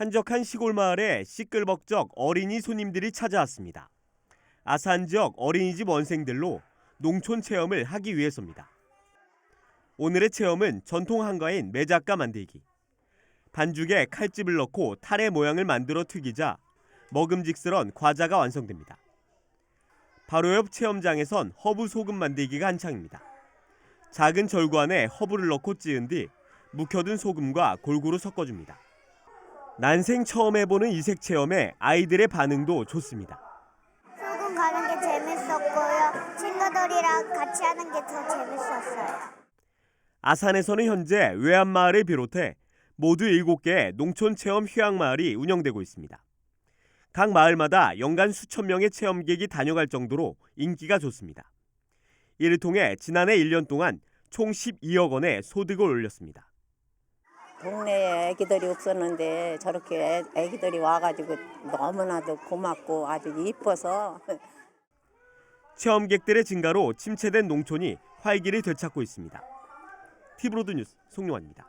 한적한 시골 마을에 시끌벅적 어린이 손님들이 찾아왔습니다. 아산 지역 어린이집 원생들로 농촌 체험을 하기 위해서입니다. 오늘의 체험은 전통 한가인 매작가 만들기. 반죽에 칼집을 넣고 탈의 모양을 만들어 튀기자 먹음직스런 과자가 완성됩니다. 바로 옆 체험장에선 허브 소금 만들기가 한창입니다. 작은 절구 안에 허브를 넣고 찌은 뒤 묵혀둔 소금과 골고루 섞어줍니다. 난생 처음 해보는 이색 체험에 아이들의 반응도 좋습니다. 소금 가는 게 재밌었고요. 친구들이랑 같이 하는 게 더 재밌었어요. 아산에서는 현재 외암마을을 비롯해 모두 7개의 농촌 체험 휴양 마을이 운영되고 있습니다. 각 마을마다 연간 수천 명의 체험객이 다녀갈 정도로 인기가 좋습니다. 이를 통해 지난해 1년 동안 총 12억 원의 소득을 올렸습니다. 동네에 애기들이 없었는데 저렇게 애- 애기들이 와가지고 너무나도 고맙고 아주 이뻐서 체험객들의 증가로 침체된 농촌이 활기를 되찾고 있습니다. 티브로드 뉴스 송용환입니다.